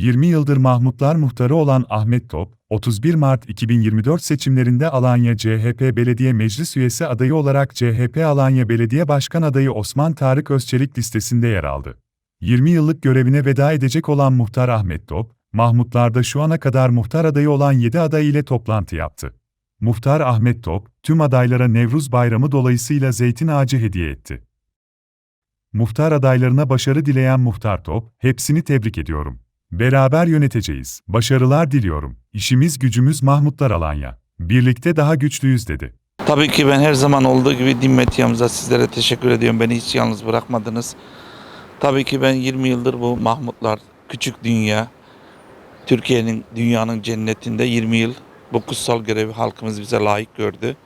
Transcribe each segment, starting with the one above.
20 yıldır Mahmutlar muhtarı olan Ahmet Top, 31 Mart 2024 seçimlerinde Alanya CHP Belediye Meclis Üyesi adayı olarak CHP Alanya Belediye Başkan adayı Osman Tarık Özçelik listesinde yer aldı. 20 yıllık görevine veda edecek olan muhtar Ahmet Top, Mahmutlar'da şu ana kadar muhtar adayı olan 7 aday ile toplantı yaptı. Muhtar Ahmet Top, tüm adaylara Nevruz Bayramı dolayısıyla zeytin ağacı hediye etti. Muhtar adaylarına başarı dileyen Muhtar Top, hepsini tebrik ediyorum. Beraber yöneteceğiz. Başarılar diliyorum. İşimiz gücümüz Mahmutlar Alanya. Birlikte daha güçlüyüz dedi. Tabii ki ben her zaman olduğu gibi Din Medyamıza sizlere teşekkür ediyorum. Beni hiç yalnız bırakmadınız. Tabii ki ben 20 yıldır bu Mahmutlar, küçük dünya, Türkiye'nin, dünyanın cennetinde 20 yıl bu kutsal görevi halkımız bize layık gördü.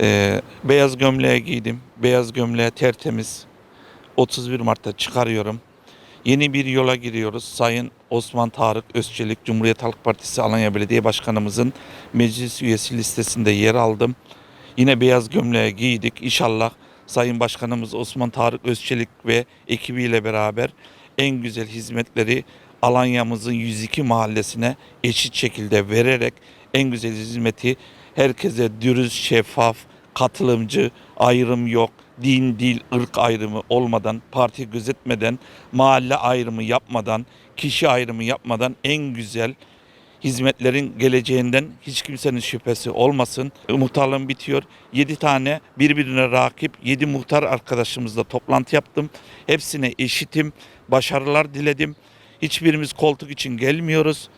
Ee, beyaz gömleğe giydim. Beyaz gömleğe tertemiz. 31 Mart'ta çıkarıyorum. Yeni bir yola giriyoruz. Sayın Osman Tarık Özçelik, Cumhuriyet Halk Partisi Alanya Belediye Başkanımızın meclis üyesi listesinde yer aldım. Yine beyaz gömleği giydik. İnşallah Sayın Başkanımız Osman Tarık Özçelik ve ekibiyle beraber en güzel hizmetleri Alanya'mızın 102 mahallesine eşit şekilde vererek en güzel hizmeti herkese dürüst, şeffaf, katılımcı, ayrım yok, din, dil, ırk ayrımı olmadan, parti gözetmeden, mahalle ayrımı yapmadan, kişi ayrımı yapmadan en güzel hizmetlerin geleceğinden hiç kimsenin şüphesi olmasın. Muhtarlığım bitiyor. 7 tane birbirine rakip 7 muhtar arkadaşımızla toplantı yaptım. Hepsine eşitim. Başarılar diledim. Hiçbirimiz koltuk için gelmiyoruz.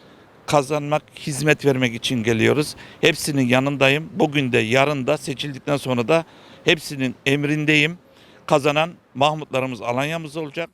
Kazanmak, hizmet vermek için geliyoruz. Hepsinin yanındayım. Bugün de yarın da seçildikten sonra da hepsinin emrindeyim. Kazanan Mahmutlarımız Alanya'mız olacak.